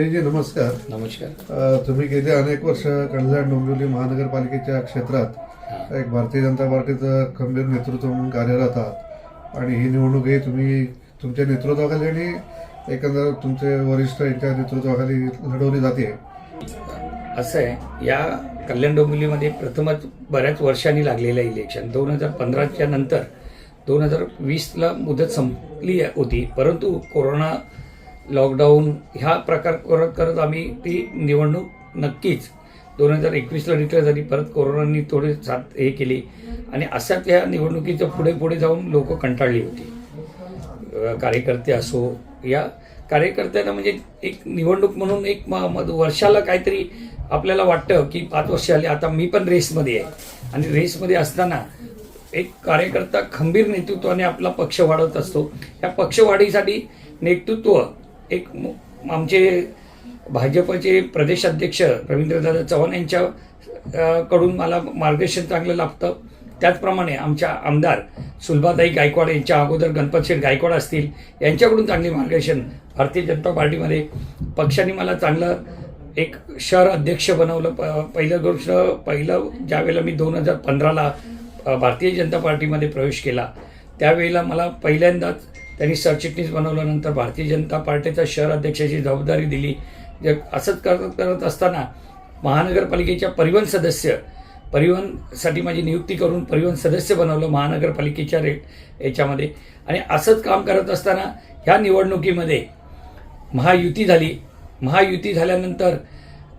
संजयजी नमस्कार. नमस्कार. तुम्ही गेले अनेक वर्ष कल्याण डोंबिवली महानगरपालिकेच्या क्षेत्रात. एक भारतीय जनता पार्टीचं खंबीर नेतृत्व म्हणून कार्यरत आहात. आणि ही निवडणूकही तुम्ही तुमच्या नेतृत्वाखाली आणि एकंदर तुमचे वरिष्ठ यांच्या नेतृत्वाखाली लढवली जाते. असं आहे या कल्याण डोंबिवलीमध्ये प्रथमच बऱ्याच वर्षांनी लागलेलं इलेक्शन दोन हजार पंधराच्या नंतर दोन हजार वीसला मुदत संपली होती परंतु कोरोना लॉकडाऊन ह्या प्रकार करत करत आम्ही ती निवडणूक नक्कीच दोन हजार एकवीसला डिक्लेअर झाली. परत कोरोनानी थोडी साथ हे केली. आणि अशाच ह्या निवडणुकीचं पुढे पुढे जाऊन लोक कंटाळली होती. कार्यकर्ते असो या कार्यकर्त्यांना म्हणजे एक निवडणूक म्हणून एक म- वर्षाला काहीतरी आपल्याला वाटतं की पाच वर्ष आले. आता मी पण रेसमध्ये आहे. आणि रेसमध्ये असताना एक कार्यकर्ता खंबीर नेतृत्वाने आपला पक्ष वाढवत असतो. या पक्षवाढीसाठी नेतृत्व एक आमचे भाजपचे प्रदेशाध्यक्ष रवींद्रदादा चव्हाण यांच्या कडून मला मार्गदर्शन चांगलं लाभतं. त्याचप्रमाणे आमच्या आमदार सुलभाताई गायकवाड यांच्या अगोदर गणपतशेठ गायकवाड असतील यांच्याकडून चांगले मार्गदर्शन भारतीय जनता पार्टीमध्ये. पक्षाने मला चांगलं एक शहर अध्यक्ष बनवलं. प- पहिलं गोष्ट पहिलं ज्यावेळेला मी दोन हजार पंधराला भारतीय जनता पार्टीमध्ये प्रवेश केला त्यावेळेला मला पहिल्यांदाच त्यांनी सरचिटणीस बनवल्यानंतर भारतीय जनता पार्टीचा शहर अध्यक्षाची जबाबदारी दिली. जे असंच करत करत असताना महानगरपालिकेच्या परिवहन सदस्य परिवहनसाठी माझी नियुक्ती करून परिवहन सदस्य बनवलं महानगरपालिकेच्या रे याच्यामध्ये. आणि असंच काम करत असताना ह्या निवडणुकीमध्ये महायुती झाली. महायुती झाल्यानंतर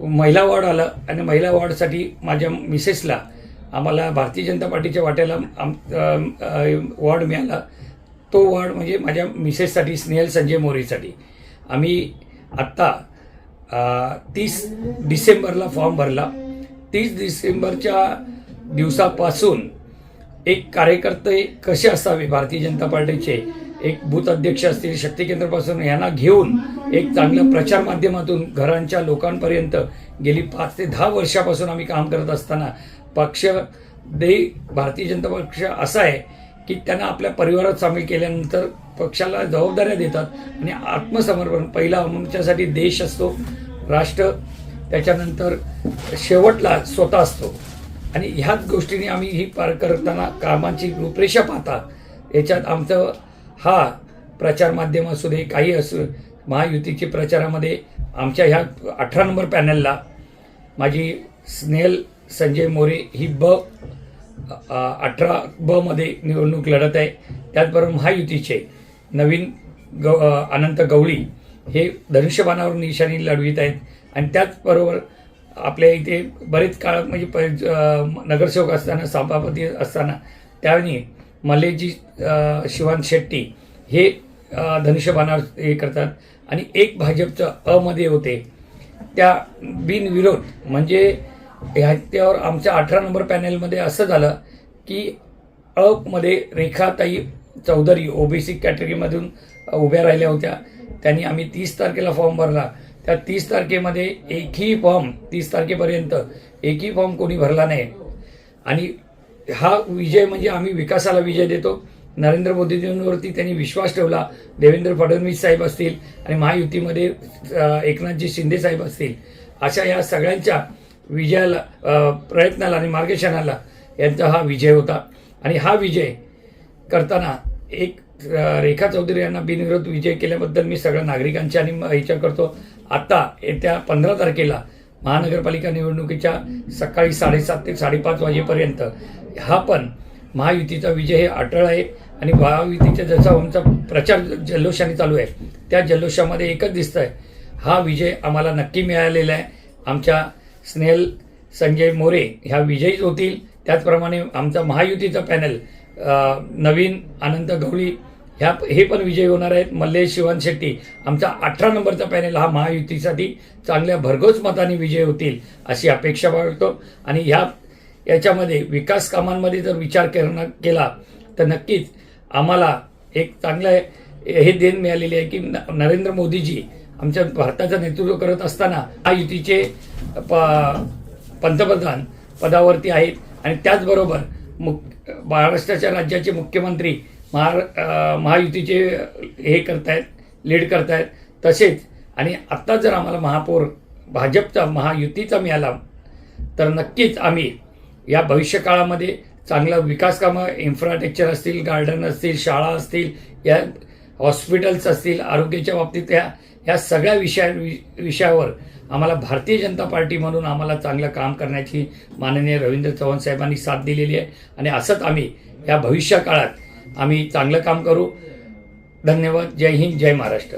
महिला वॉर्ड आलं आणि महिला वॉर्डसाठी माझ्या मिसेसला आम्हाला भारतीय जनता पार्टीच्या वाट्याला आम वॉर्ड मिळाला. तो वर्ड म्हणजे माझ्या मिसेससाठी स्नेहल संजय मोरेसाठी. आम्ही आत्ता तीस डिसेंबरला फॉर्म भरला. तीस डिसेंबरच्या दिवसापासून एक कार्यकर्ते कसे असावे भारतीय जनता पार्टीचे? एक बूथ अध्यक्ष असतील शक्तिकेंद्रापासून यांना घेऊन एक चांगल्या प्रचार माध्यमातून घरांच्या लोकांपर्यंत गेली पाच ते दहा वर्षापासून आम्ही काम करत असताना पक्ष दे भारतीय जनता पक्ष असा आहे की त्यांना आपल्या परिवारात सामील केल्यानंतर पक्षाला जबाबदाऱ्या देतात आणि आत्मसमर्पण पहिला आमच्यासाठी देश असतो राष्ट्र त्याच्यानंतर शेवटला स्वतः असतो. आणि ह्याच गोष्टीने आम्ही ही पार करताना कामाची रूपरेषा पाहता याच्यात आमचं हा प्रचार माध्यम असू दे काही असू महायुतीची प्रचारामध्ये आमच्या ह्या अठरा नंबर पॅनलला माझी स्नेहल संजय मोरे ही ब अठरा ब मध्ये निवडणूक लढत आहे. त्याचबरोबर महायुतीचे नवीन ग अनंत गवळी हे धनुष्यबाणावर निशाणी लढवित आहेत. आणि त्याचबरोबर आपल्या इथे बरेच काळ म्हणजे प नगरसेवक असताना सभापती असताना त्यावेळी मल्लेजी शिवांत शिवान शेट्टी हे धनुष्यबाणावर हे करतात. आणि एक भाजपचं अमध्ये होते. त्या बिनविरोध म्हणजे ह्याच्यावर आमच्या अठरा नंबर पॅनेलमध्ये असं झालं की अपमध्ये रेखाताई चौधरी ओबीसी कॅटेगरीमधून उभ्या राहिल्या होत्या. त्यांनी आम्ही तीस तारखेला फॉर्म भरला. त्या तीस तारखेमध्ये एकही फॉर्म तीस तारखेपर्यंत एकही फॉर्म कोणी भरला नाही. आणि हा विजय म्हणजे आम्ही विकासाला विजय देतो. नरेंद्र मोदीजींवरती त्यांनी विश्वास ठेवला. देवेंद्र फडणवीस साहेब असतील आणि महायुतीमध्ये एकनाथजी शिंदे साहेब असतील. अशा या सगळ्यांच्या विजयाला प्रयत्नाला आणि मार्गदर्शनाला यांचा हा विजय होता. आणि हा विजय करताना एक रेखा चौधरी यांना बिनविरोध विजय केल्याबद्दल मी सगळ्या नागरिकांच्या आणि म- विचार करतो. आता येत्या पंधरा तारखेला महानगरपालिका निवडणुकीच्या सकाळी साडेसात ते साडेपाच वाजेपर्यंत हा पण महायुतीचा विजय हे अटळ आहे. आणि महायुतीचा जसा आमचा प्रचार जल्लोषाने चालू आहे त्या जल्लोषामध्ये एकच दिसतंय. हा विजय आम्हाला नक्की मिळालेला आहे. आमच्या स्नेहल संजय मोरे ह्या विजयीच होतील. त्याचप्रमाणे आमचा महायुतीचं पॅनल नवीन अनंत गवळी ह्या हे पण विजयी होणार आहेत. मल्लेश शिवन शेट्टी आमचा अठरा नंबरचा पॅनल हा महायुतीसाठी चांगल्या भरघोस मताने विजय होतील अशी अपेक्षा बाळगतो. आणि ह्या याच्यामध्ये विकास कामांमध्ये जर विचार करणं केला तर नक्कीच आम्हाला एक चांगलं हे देण मिळालेली आहे की न- नरेंद्र मोदीजी आमच्या भारताचं नेतृत्व करत असताना महायुतीचे प- पंतप्रधान पदावरती आहेत. आणि त्याचबरोबर मुख महाराष्ट्राच्या राज्याचे मुख्यमंत्री महार महायुतीचे हे करतायत लीड करतायत. तसेच आणि आत्ता जर आम्हाला महापौर भाजपचा महायुतीचा मिळाला तर नक्कीच आम्ही या भविष्यकाळामध्ये चांगलं विकासकामं इन्फ्रास्ट्रक्चर असतील गार्डन असतील शाळा असतील या हॉस्पिटल्स असतील आरोग्याच्या बाबतीत या ह्या सगळ्या विषया वि- विषयावर आम्हाला भारतीय जनता पार्टी म्हणून आम्हाला चांगलं काम करण्याची माननीय रवींद्र चव्हाण साहेबांनी साथ दिलेली आहे. आणि असंच आम्ही या भविष्य काळात आम्ही चांगलं काम करू. धन्यवाद. जय हिंद जय महाराष्ट्र.